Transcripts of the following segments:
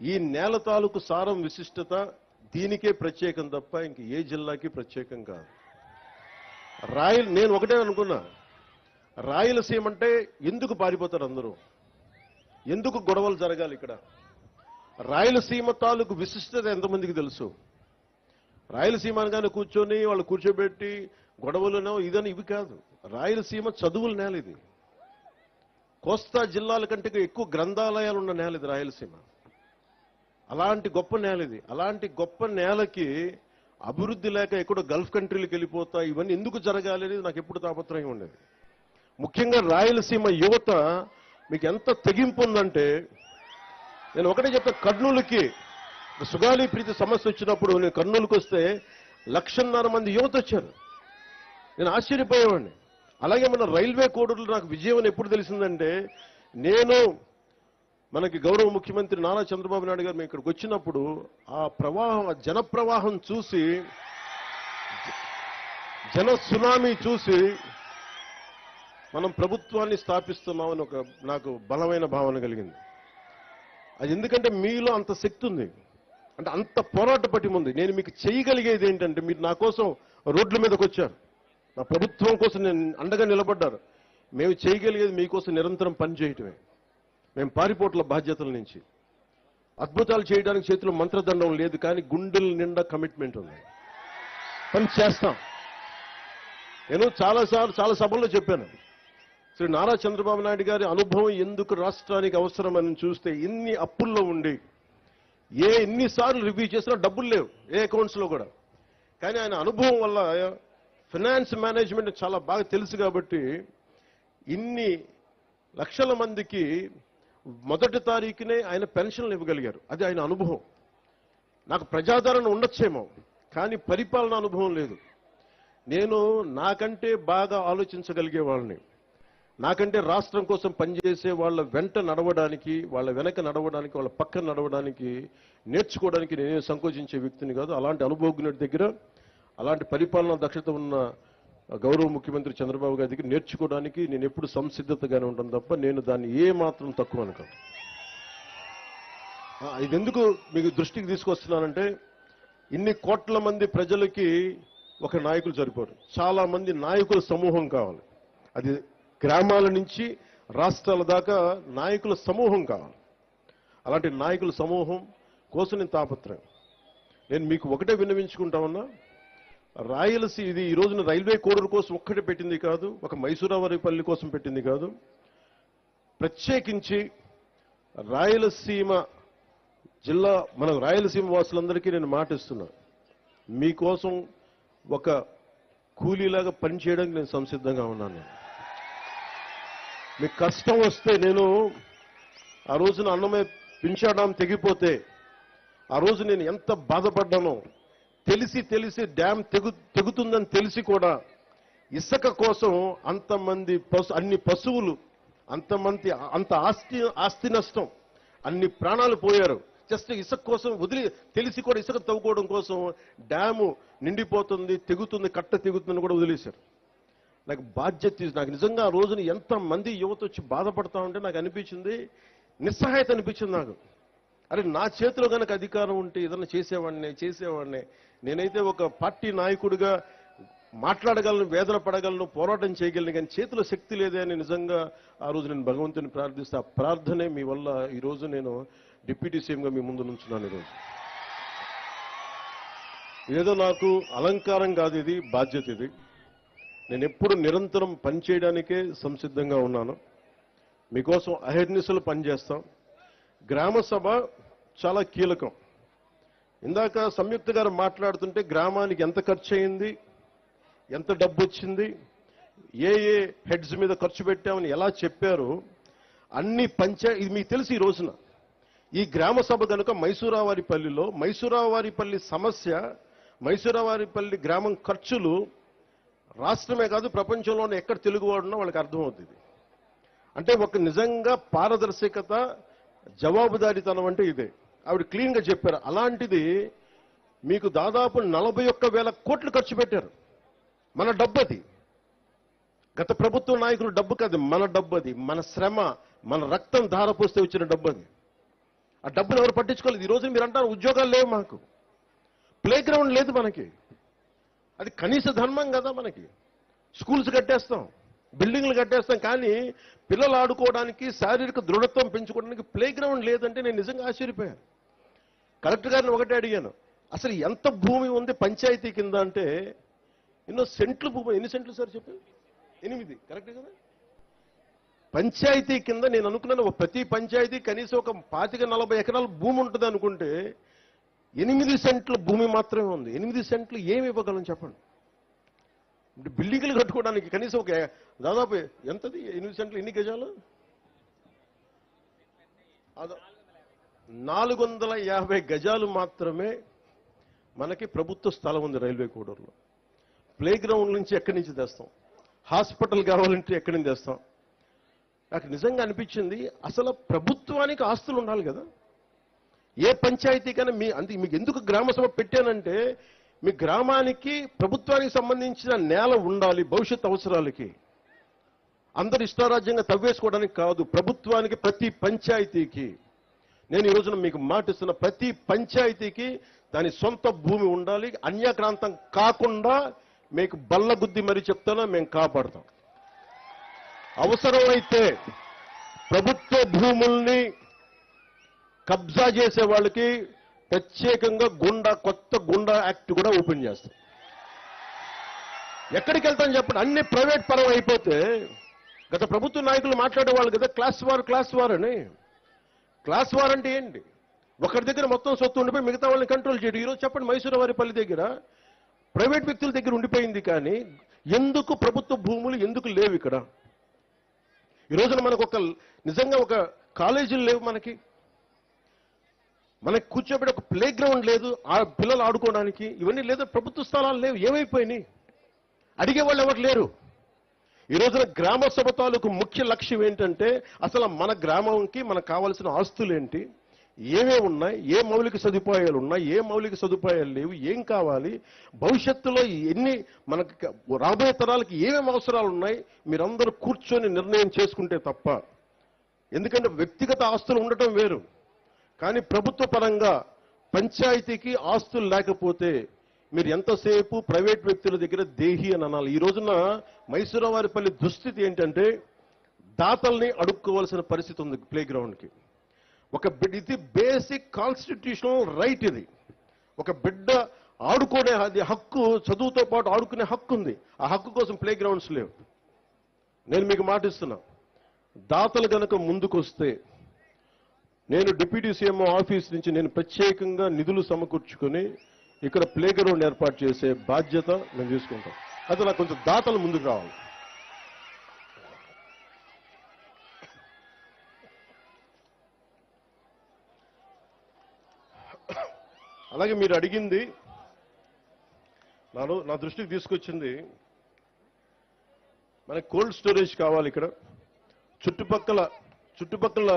ఈ నేల తాలూకు సారం విశిష్టత దీనికే ప్రత్యేకం తప్ప ఇంక ఏ జిల్లాకి ప్రత్యేకం కాదు. రాయల్ నేను ఒకటే అనుకున్నా. రాయలసీమ అంటే ఎందుకు పారిపోతారు అందరూ? ఎందుకు గొడవలు జరగాలి ఇక్కడ? రాయలసీమ తాలూకు విశిష్టత ఎంతమందికి తెలుసు? రాయలసీమ అనగానే కూర్చొని వాళ్ళు కూర్చోబెట్టి గొడవలను ఇదని ఇవి కాదు. రాయలసీమ చదువుల నేల ఇది. కోస్తా జిల్లాల కంటే ఎక్కువ గ్రంథాలయాలు ఉన్న నేల ఇది రాయలసీమ. అలాంటి గొప్ప నేల ఇది. అలాంటి గొప్ప నేలకి అభివృద్ధి లేక ఎక్కడో గల్ఫ్ కంట్రీలకు వెళ్ళిపోతా ఇవన్నీ ఎందుకు జరగాలి అనేది నాకు ఎప్పుడు తాపత్రయం ఉండేది. ముఖ్యంగా రాయలసీమ యువత మీకు ఎంత తెగింపు ఉందంటే నేను ఒకటే చెప్తా కర్నూలుకి సుగాలి ప్రీతి సమస్య వచ్చినప్పుడు నేను కర్నూలుకి వస్తే లక్షన్నర మంది యువత వచ్చారు. నేను ఆశ్చర్యపోయేవాడిని. అలాగే మన రైల్వే కోడలు నాకు విజయం అని ఎప్పుడు తెలిసిందంటే నేను మనకి గౌరవ ముఖ్యమంత్రి నారా చంద్రబాబు నాయుడు గారు మేము ఇక్కడికి వచ్చినప్పుడు ఆ ప్రవాహం ఆ జన ప్రవాహం చూసి జన సునామీ చూసి మనం ప్రభుత్వాన్ని స్థాపిస్తున్నామని ఒక నాకు బలమైన భావన కలిగింది. అది ఎందుకంటే మీలో అంత శక్తి ఉంది. అంటే అంత పోరాట పటిమ ఉంది. నేను మీకు చేయగలిగేది ఏంటంటే మీరు నా కోసం రోడ్ల మీదకి వచ్చారు. నా ప్రభుత్వం కోసం నేను అండగా నిలబడ్డారు. మేము చేయగలిగేది మీకోసం నిరంతరం పనిచేయటమే. మేము పారిపోట్ల బాధ్యతల నుంచి. అద్భుతాలు చేయడానికి చేతిలో మంత్రదండం లేదు కానీ గుండెల నిండా కమిట్మెంట్ ఉంది. పని చేస్తాం. నేను చాలాసార్లు చాలా సభల్లో చెప్పాను. శ్రీ నారా చంద్రబాబు నాయుడు గారి అనుభవం ఎందుకు రాష్ట్రానికి అవసరమని చూస్తే ఇన్ని అప్పుల్లో ఉండి ఏ ఎన్నిసార్లు రివ్యూ చేసినా డబ్బులు లేవు ఏ అకౌంట్స్లో కూడా. కానీ ఆయన అనుభవం వల్ల ఫినాన్స్ మేనేజ్మెంట్ చాలా బాగా తెలుసు కాబట్టి ఇన్ని లక్షల మందికి మొదటి తారీఖునే ఆయన పెన్షన్లు ఇవ్వగలిగారు. అది ఆయన అనుభవం. నాకు ప్రజాదరణ ఉండొచ్చేమో కానీ పరిపాలన అనుభవం లేదు. నేను నాకంటే బాగా ఆలోచించగలిగే వాళ్ళని నాకంటే రాష్ట్రం కోసం పనిచేసే వాళ్ళ వెంట నడవడానికి వాళ్ళ వెనక నడవడానికి వాళ్ళ పక్కన నడవడానికి నేర్చుకోవడానికి నేనే సంకోచించే వ్యక్తిని కాదు. అలాంటి అనుభవజ్ఞుడి దగ్గర అలాంటి పరిపాలనా దక్షత ఉన్న గౌరవ ముఖ్యమంత్రి చంద్రబాబు గారి దగ్గర నేర్చుకోవడానికి నేను ఎప్పుడు సంసిద్ధతగానే ఉంటాను తప్ప నేను దాన్ని ఏ మాత్రం తక్కువ అనుకోను ఇది ఎందుకు మీకు దృష్టికి తీసుకొస్తున్నానంటే ఇన్ని కోట్ల మంది ప్రజలకి ఒక నాయకులు సరిపోరు. చాలా మంది నాయకుల సమూహం కావాలి. అది గ్రామాల నుంచి రాష్ట్రాల దాకా నాయకుల సమూహం కావాలి. అలాంటి నాయకుల సమూహం కోసం నేను తాపత్రయం. నేను మీకు ఒకటే విన్నవించుకుంటా ఉన్నా రాయలసీ ఇది ఈ రోజున రైల్వే కోడూరు కోసం ఒక్కటే పెట్టింది కాదు ఒక మైసూరావరిపల్లి కోసం పెట్టింది కాదు. ప్రత్యేకించి రాయలసీమ జిల్లా మన రాయలసీమ వాసులందరికీ నేను మాటిస్తున్నా మీకోసం ఒక కూలీలాగా పనిచేయడానికి నేను సంసిద్ధంగా ఉన్నాను మీకు కష్టం వస్తే నేను ఆ రోజున అన్నమే పింఛాడాం తెగిపోతే ఆ రోజు నేను ఎంత బాధపడ్డానో తెలిసి తెలిసి డ్యామ్ తెగు తెగుతుందని తెలిసి కూడా ఇసుక కోసం అంతమంది పశు అన్ని పశువులు అంతమంది అంత ఆస్తి ఆస్తి నష్టం అన్ని ప్రాణాలు పోయారు. జస్ట్ ఇసుక కోసం వదిలి తెలిసి కూడా ఇసుక తవ్వుకోవడం కోసం డ్యాము నిండిపోతుంది తెగుతుంది కట్ట తెగుతుందని కూడా వదిలేశారు. నాకు బాధ్యత తీసి నాకు నిజంగా ఆ రోజున ఎంత మంది యువత వచ్చి బాధపడతా ఉంటే నాకు అనిపించింది నిస్సహాయత అనిపించింది నాకు. అరే నా చేతిలో కనుక అధికారం ఉంటే ఏదైనా చేసేవాడిని చేసేవాడిని నేనైతే ఒక పార్టీ నాయకుడిగా మాట్లాడగలను వేదన పడగలను పోరాటం చేయగలను కానీ చేతిలో శక్తి లేదే అని నిజంగా ఆ రోజు నేను భగవంతుని ప్రార్థిస్తే. ఆ ప్రార్థనే మీ వల్ల ఈరోజు నేను డిప్యూటీ సీఎంగా మీ ముందు నుంచున్నాను ఈరోజు ఏదో నాకు అలంకారం కాదు ఇది బాధ్యత ఇది. నేను ఎప్పుడు నిరంతరం పనిచేయడానికే సంసిద్ధంగా ఉన్నాను. మీకోసం అహర్నిశలు పనిచేస్తాం. గ్రామ సభ చాలా కీలకం. ఇందాక సంయుక్త గారు మాట్లాడుతుంటే గ్రామానికి ఎంత ఖర్చు అయింది ఎంత డబ్బు వచ్చింది ఏ ఏ హెడ్స్ మీద ఖర్చు పెట్టామని ఎలా చెప్పారు? అన్ని పంచాయతీ ఇది మీకు తెలిసి ఈ రోజున. ఈ గ్రామ సభ కనుక మైసూరావారిపల్లిలో మైసూరావారిపల్లి సమస్య మైసూరావారిపల్లి గ్రామం ఖర్చులు రాష్ట్రమే కాదు ప్రపంచంలోనే ఎక్కడ తెలుగువాడున్నా వాళ్ళకి అర్థమవుతుంది. అంటే ఒక నిజంగా పారదర్శకత జవాబుదారీతనం అంటే ఇదే. ఆవిడ క్లీన్గా చెప్పారు. అలాంటిది మీకు దాదాపు నలభై ఒక్క వేల కోట్లు ఖర్చు పెట్టారు. మన డబ్బు అది గత ప్రభుత్వ నాయకులు డబ్బు కాదు మన డబ్బు అది మన శ్రమ మన రక్తం ధారపోస్తే వచ్చిన డబ్బు అది ఆ డబ్బులు ఎవరు పట్టించుకోలేదు. ఈ రోజు మీరు అంటారు ఉద్యోగాలు లేవు మాకు. ప్లే గ్రౌండ్ లేదు మనకి. అది కనీస ధర్మం కదా మనకి. స్కూల్స్ కట్టేస్తాం బిల్డింగ్లు కట్టేస్తాం కానీ పిల్లలు ఆడుకోవడానికి శారీరక దృఢత్వం పెంచుకోవడానికి ప్లే గ్రౌండ్ లేదంటే నేను నిజంగా ఆశ్చర్యపోయాను. కలెక్టర్ గారిని ఒకటే అడిగాను. అసలు ఎంత భూమి ఉంది పంచాయతీ కింద అంటే ఎన్నో సెంట్లు భూమి ఎన్ని సెంట్లు సార్ చెప్పి ఎనిమిది కరెక్ట్ కదా? పంచాయతీ కింద నేను అనుకున్నాను ప్రతి పంచాయతీ కనీసం ఒక పాతిక నలభై ఎకరాల భూమి ఉంటుంది అనుకుంటే ఎనిమిది సెంట్ల భూమి మాత్రమే ఉంది. ఎనిమిది సెంట్లు ఏమి ఇవ్వగలం చెప్పండి? బిల్డింగ్లు కట్టుకోవడానికి కనీసం ఒక దాదాపు ఎంతది? ఎనిమిది సెంట్లు ఎన్ని గజాలు? అదో నాలుగు వందల యాభై గజాలు మాత్రమే మనకి ప్రభుత్వ స్థలం ఉంది రైల్వే కోడూరులో. ప్లే గ్రౌండ్ నుంచి ఎక్కడి నుంచి తెస్తాం? హాస్పిటల్ కావాలంటే ఎక్కడి నుంచి తెస్తాం? నాకు నిజంగా అనిపించింది అసలు ప్రభుత్వానికి ఆస్తులు ఉండాలి కదా. ఏ పంచాయతీకైనా మీ అంతే మీకు ఎందుకు గ్రామసభ పెట్టానంటే మీ గ్రామానికి ప్రభుత్వానికి సంబంధించిన నేల ఉండాలి భవిష్యత్ అవసరాలకి. అందరు ఇష్టారాజ్యంగా తవ్వేసుకోవడానికి కాదు ప్రభుత్వానికి ప్రతి పంచాయతీకి. నేను ఈ రోజున మీకు మాటిస్తున్న ప్రతి పంచాయతీకి దాని సొంత భూమి ఉండాలి. అన్యక్రాంతం కాకుండా మీకు బల్లగుద్ది మరి చెప్తానో? మేము కాపాడతాం. అవసరమైతే ప్రభుత్వ భూముల్ని కబ్జా చేసే వాళ్ళకి ప్రత్యేకంగా గుండా కొత్త గుండా యాక్ట్ కూడా ఓపెన్ చేస్తాం. ఎక్కడికి వెళ్తాం చెప్పండి. అన్ని ప్రైవేట్ పరం అయిపోతే గత ప్రభుత్వ నాయకులు మాట్లాడేవాళ్ళు కదా క్లాస్ వారు క్లాస్ వార్ అని. క్లాస్ వార్ అంటే ఏంటి? ఒకరి దగ్గర మొత్తం సొత్తు ఉండిపోయి మిగతా వాళ్ళని కంట్రోల్ చేయడం. ఈరోజు చెప్పండి మైసూరు వారి పల్లి దగ్గర ప్రైవేట్ వ్యక్తుల దగ్గర ఉండిపోయింది కానీ ఎందుకు ప్రభుత్వ భూములు ఎందుకు లేవు ఇక్కడ? ఈ రోజున మనకు ఒక నిజంగా ఒక కాలేజీలు లేవు మనకి. మనకి కూర్చోబెట్టి ఒక ప్లే గ్రౌండ్ లేదు ఆ పిల్లలు ఆడుకోవడానికి. ఇవన్నీ లేదు ప్రభుత్వ స్థలాలు లేవు ఏమైపోయినాయి? అడిగే వాళ్ళు ఎవరు లేరు? ఈ రోజున గ్రామ సభ తాలూకు ముఖ్య లక్ష్యం ఏంటంటే అసలు మన గ్రామంకి మనకు కావాల్సిన ఆస్తులు ఏంటి ఏమేమి ఉన్నాయి? ఏ మౌలిక సదుపాయాలు ఉన్నాయి? ఏ మౌలిక సదుపాయాలు లేవు? ఏం కావాలి? భవిష్యత్తులో ఎన్ని మనకి రాబోయే తరాలకి ఏమేమి అవసరాలు ఉన్నాయి? మీరందరూ కూర్చొని నిర్ణయం చేసుకుంటే తప్ప. ఎందుకంటే వ్యక్తిగత ఆస్తులు ఉండటం వేరు. కానీ ప్రభుత్వ పరంగా పంచాయతీకి ఆస్తులు లేకపోతే మీరు ఎంతసేపు ప్రైవేట్ వ్యక్తుల దగ్గర దేహి అని అనాలి? ఈ రోజున మైసూరావారిపల్లి దుస్థితి ఏంటంటే దాతల్ని అడుక్కోవాల్సిన పరిస్థితి ఉంది ప్లే గ్రౌండ్కి ఒక బిడ్ ఇది బేసిక్ కాన్స్టిట్యూషనల్ రైట్ ఇది. ఒక బిడ్డ ఆడుకునే అది హక్కు చదువుతో పాటు ఆడుకునే హక్కు ఉంది. ఆ హక్కు కోసం ప్లే గ్రౌండ్స్ లేవు. నేను మీకు మాటిస్తున్నా దాతలు గనక ముందుకొస్తే నేను డిప్యూటీ సీఎం ఆఫీస్ నుంచి నేను ప్రత్యేకంగా నిధులు సమకూర్చుకొని ఇక్కడ ప్లే గ్రౌండ్ ఏర్పాటు చేసే బాధ్యత మేము తీసుకుంటాం. అయితే నాకు కొంచెం దాతలు ముందుకు రావాలి. అలాగే మీరు అడిగింది నాలో నా దృష్టికి తీసుకొచ్చింది మనకి కోల్డ్ స్టోరేజ్ కావాలి ఇక్కడ. చుట్టుపక్కల చుట్టుపక్కల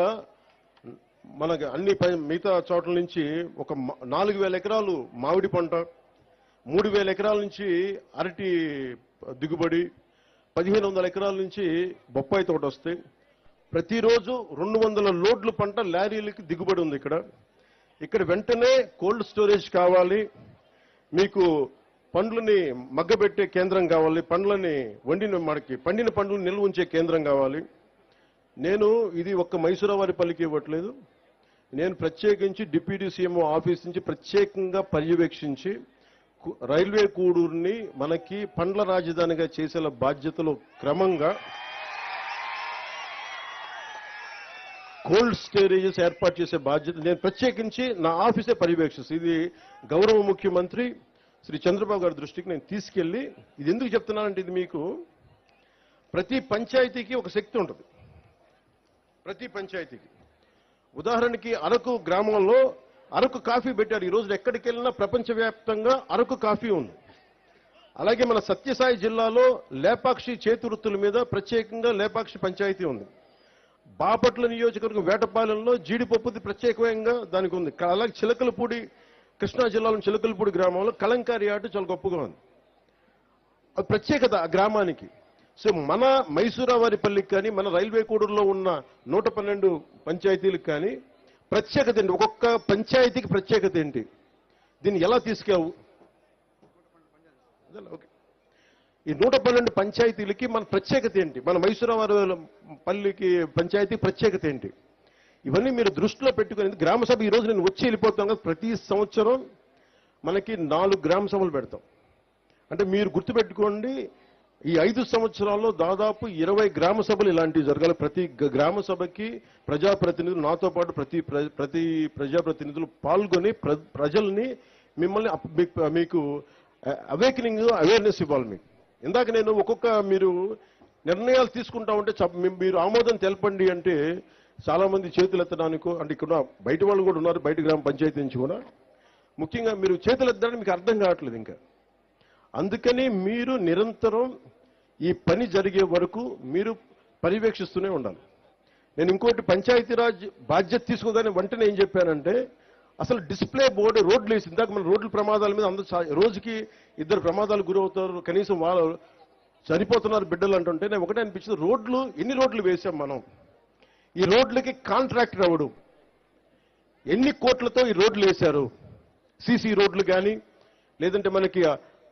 మనకి అన్ని మిగతా చోట్ల నుంచి ఒక నాలుగు వేల ఎకరాలు మామిడి పంట మూడు వేల ఎకరాల నుంచి అరటి దిగుబడి పదిహేను వందల ఎకరాల నుంచి బొప్పాయి తోట వస్తాయి. ప్రతిరోజు రెండు వందల లోడ్లు పంట లారీలకి దిగుబడి ఉంది ఇక్కడ. ఇక్కడ వెంటనే కోల్డ్ స్టోరేజ్ కావాలి. మీకు పండ్లని మగ్గబెట్టే కేంద్రం కావాలి. పండ్లని వండిన మనకి పండిన పండ్లను నిల్వ ఉంచే కేంద్రం కావాలి. నేను ఇది ఒక్క మైసూరావారి పల్లికి ఇవ్వట్లేదు. నేను ప్రత్యేకించి డిప్యూటీ సీఎంఓ ఆఫీస్ నుంచి ప్రత్యేకంగా పర్యవేక్షించి రైల్వే కూడూరుని మనకి పండ్ల రాజధానిగా చేసేలా బాధ్యతలు క్రమంగా కోల్డ్ స్టోరేజెస్ ఏర్పాటు చేసే బాధ్యత నేను ప్రత్యేకించి నా ఆఫీసే పర్యవేక్షిస్తాను ఇది గౌరవ ముఖ్యమంత్రి శ్రీ చంద్రబాబు గారి దృష్టికి నేను తీసుకెళ్ళి ఇది ఎందుకు చెప్తున్నానంటే ఇది మీకు ప్రతి పంచాయతీకి ఒక శక్తి ఉంటుంది. ప్రతి పంచాయతీకి. ఉదాహరణకి అరకు గ్రామంలో అరకు కాఫీ పెట్టారు. ఈ రోజు ఎక్కడికి వెళ్ళినా ప్రపంచవ్యాప్తంగా అరకు కాఫీ ఉంది. అలాగే మన సత్యసాయి జిల్లాలో లేపాక్షి చేతి వృత్తుల మీద ప్రత్యేకంగా లేపాక్షి పంచాయతీ ఉంది. బాపట్ల నియోజకవర్గం వేటపాలెంలో జీడిపప్పుది ప్రత్యేకంగా దానికి ఉంది. అలాగే చిలకలపూడి కృష్ణా జిల్లాలో చిలకలపూడి గ్రామంలో కలంకారి ఆట చాలా గొప్పగా ఉంది. అది ప్రత్యేకత ఆ గ్రామానికి. సో మన మైసూరావారిపల్లికి కానీ మన రైల్వే కూడూరులో ఉన్న నూట పన్నెండు పంచాయతీలకు కానీ ప్రత్యేకత ఏంటి? ఒక్కొక్క పంచాయతీకి ప్రత్యేకత ఏంటి? దీన్ని ఎలా తీసుకెళ్ళవు ఓకే. ఈ నూట పన్నెండు పంచాయతీలకి మన ప్రత్యేకత ఏంటి? మన మైసూరావారి పల్లికి పంచాయతీ ప్రత్యేకత ఏంటి? ఇవన్నీ మీరు దృష్టిలో పెట్టుకుని గ్రామ సభ ఈ రోజు నేను వచ్చి వెళ్ళిపోతాం కదా ప్రతి సంవత్సరం మనకి నాలుగు గ్రామ సభలు పెడతాం. అంటే మీరు గుర్తుపెట్టుకోండి ఈ ఐదు సంవత్సరాల్లో దాదాపు ఇరవై గ్రామ సభలు ఇలాంటివి జరగాలి. ప్రతి గ్రామ సభకి ప్రజాప్రతినిధులు నాతో పాటు ప్రతి ప్ర- ప్రతి ప్రజాప్రతినిధులు పాల్గొని ప్ర- ప్రజల్ని మిమ్మల్ని మీకు- మీకు అవేకనింగ్ అవేర్నెస్ ఇవ్వాలి మీకు. ఇందాక నేను ఒక్కొక్క మీరు నిర్ణయాలు తీసుకుంటా ఉంటే మీరు ఆమోదం తెలపండి అంటే చాలా మంది చేతులు ఎత్తడానికో అంటే ఇక్కడ బయట వాళ్ళు కూడా ఉన్నారు బయట గ్రామ పంచాయతీ నుంచి కూడా. ముఖ్యంగా మీరు చేతులు ఎత్తడానికి మీకు అర్థం కావట్లేదు ఇంకా. అందుకని మీరు నిరంతరం ఈ పని జరిగే వరకు మీరు పర్యవేక్షిస్తూనే ఉండాలి. నేను ఇంకోటి పంచాయతీరాజ్ బాధ్యత తీసుకోగానే వెంటనే ఏం చెప్పానంటే అసలు డిస్ప్లే బోర్డు రోడ్లు వేసి ఇందాక మన రోడ్ల ప్రమాదాల మీద అందరూ రోజుకి ఇద్దరు ప్రమాదాలు గురవుతారు కనీసం వాళ్ళు చనిపోతున్నారు బిడ్డలు అంటుంటే నేను ఒకటే అనిపించింది రోడ్లు ఎన్ని రోడ్లు వేసాం మనం? ఈ రోడ్లకి కాంట్రాక్టర్ అవ్వడం ఎన్ని కోట్లతో ఈ రోడ్లు వేశారు? సీసీ రోడ్లు కానీ లేదంటే మనకి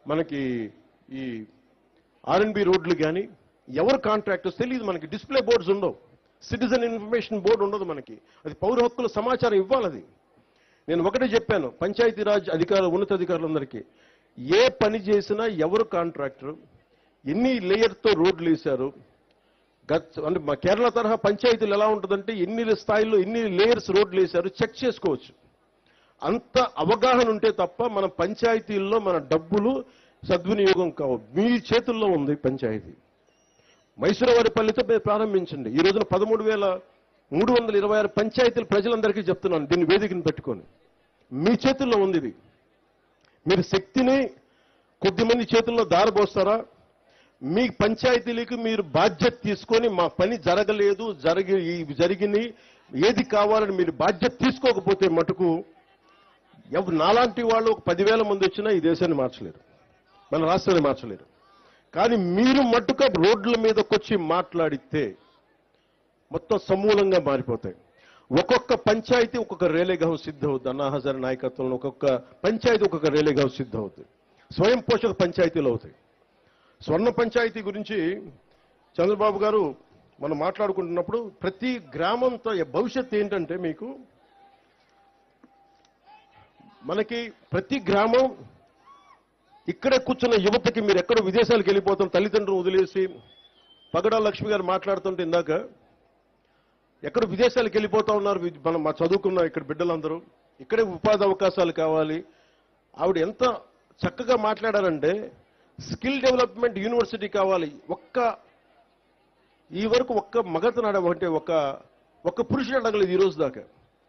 మనకి ఈ ఆర్ఎన్బి రోడ్లు కానీ ఎవరు కాంట్రాక్టర్స్ తెలియదు మనకి. డిస్ప్లే బోర్డ్స్ ఉండవు. సిటిజన్ ఇన్ఫర్మేషన్ బోర్డు ఉండదు మనకి. అది పౌర హక్కుల సమాచారం ఇవ్వాలి అది. నేను ఒకటే చెప్పాను పంచాయతీరాజ్ అధికారులు ఉన్నతాధికారులందరికీ. ఏ పని చేసినా ఎవరు కాంట్రాక్టర్? ఎన్ని లేయర్తో రోడ్లు వేశారు? గత అంటే మా కేరళ తరహా పంచాయతీలు ఎలా ఉంటుందంటే ఎన్ని స్థాయిలో ఎన్ని లేయర్స్ రోడ్లు వేశారు? చెక్ చేసుకోవచ్చు. అంత అవగాహన ఉంటే తప్ప మన పంచాయతీల్లో మన డబ్బులు సద్వినియోగం కావు. మీ చేతుల్లో ఉంది పంచాయతీ. మైసూరవారిపల్లితో మీరు ప్రారంభించండి. ఈ రోజున పదమూడు వేల మూడు వందల ఇరవై ఆరు పంచాయతీలు ప్రజలందరికీ చెప్తున్నాను. దీన్ని వేదికను పెట్టుకొని. మీ చేతుల్లో ఉంది ఇది. మీరు శక్తిని కొద్దిమంది చేతుల్లో దారబోస్తారా? మీ పంచాయతీలకు మీరు బాధ్యత తీసుకొని మా పని జరగలేదు జరిగి జరిగింది ఏది కావాలని మీరు బాధ్యత తీసుకోకపోతే మటుకు ఎవరు నాలాంటి వాళ్ళు ఒక పదివేల మంది వచ్చినా ఈ దేశాన్ని మార్చలేరు. మన రాష్ట్రాన్ని మార్చలేరు. కానీ మీరు మట్టుక రోడ్ల మీదకి వచ్చి మాట్లాడితే మొత్తం సమూలంగా మారిపోతాయి. ఒక్కొక్క పంచాయతీ ఒక్కొక్క రేలేగాం సిద్ధవుద్ది అన్నా హజార్ నాయకత్వంలో ఒక్కొక్క పంచాయతీ ఒక్కొక్క రేలేగాం సిద్ధవుద్ది స్వయం పోషక పంచాయతీలు అవుతాయి. స్వర్ణ పంచాయతీ గురించి చంద్రబాబు గారు మనం మాట్లాడుకుంటున్నప్పుడు ప్రతి గ్రామంతో భవిష్యత్ ఏంటంటే మీకు మనకి ప్రతి గ్రామం ఇక్కడే కూర్చున్న యువతకి మీరు ఎక్కడో విదేశాలకు వెళ్ళిపోతాం తల్లిదండ్రులు వదిలేసి పగడా లక్ష్మి గారు మాట్లాడుతుంటే ఇందాక ఎక్కడ విదేశాలకు వెళ్ళిపోతా ఉన్నారు మనం మా చదువుకున్న ఇక్కడ బిడ్డలందరూ. ఇక్కడే ఉపాధి అవకాశాలు కావాలి. ఆవిడ ఎంత చక్కగా మాట్లాడారంటే స్కిల్ డెవలప్మెంట్ యూనివర్సిటీ కావాలి. ఒక్క ఈ వరకు ఒక్క మగతనాడ అంటే ఒక ఒక్క పురుషుడు అడగలేదు ఈరోజు దాకా.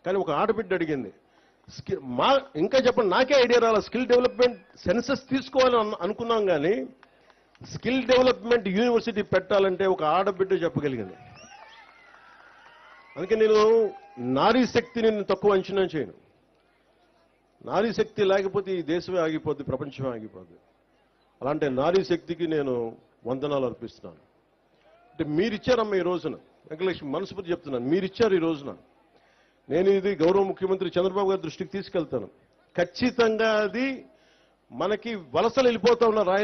కానీ ఒక ఆడబిడ్డ అడిగింది మా ఇంకా చెప్పండి నాకే ఐడియా రావాలి స్కిల్ డెవలప్మెంట్ సెన్సెస్ తీసుకోవాలని అనుకున్నాం కానీ స్కిల్ డెవలప్మెంట్ యూనివర్సిటీ పెట్టాలంటే ఒక ఆడబిడ్డ చెప్పగలిగింది. అందుకే నేను నారీ శక్తిని నేను తక్కువ అంచనా చేయను. నారీ శక్తి లేకపోతే ఈ దేశమే ఆగిపోద్ది ప్రపంచమే ఆగిపోద్ది. అలాంటి నారీ శక్తికి నేను వందనాలు అర్పిస్తున్నాను. అంటే మీరిచ్చారమ్మా ఈ రోజున. వెంకటలక్ష్మి మనస్ఫూర్తి చెప్తున్నాను. మీరిచ్చారు ఈ రోజున. నేను ఇది గౌరవ ముఖ్యమంత్రి చంద్రబాబు గారి దృష్టికి తీసుకెళ్తాను. ఖచ్చితంగా అది మనకి వలసలు వెళ్ళిపోతా ఉన్న రాయల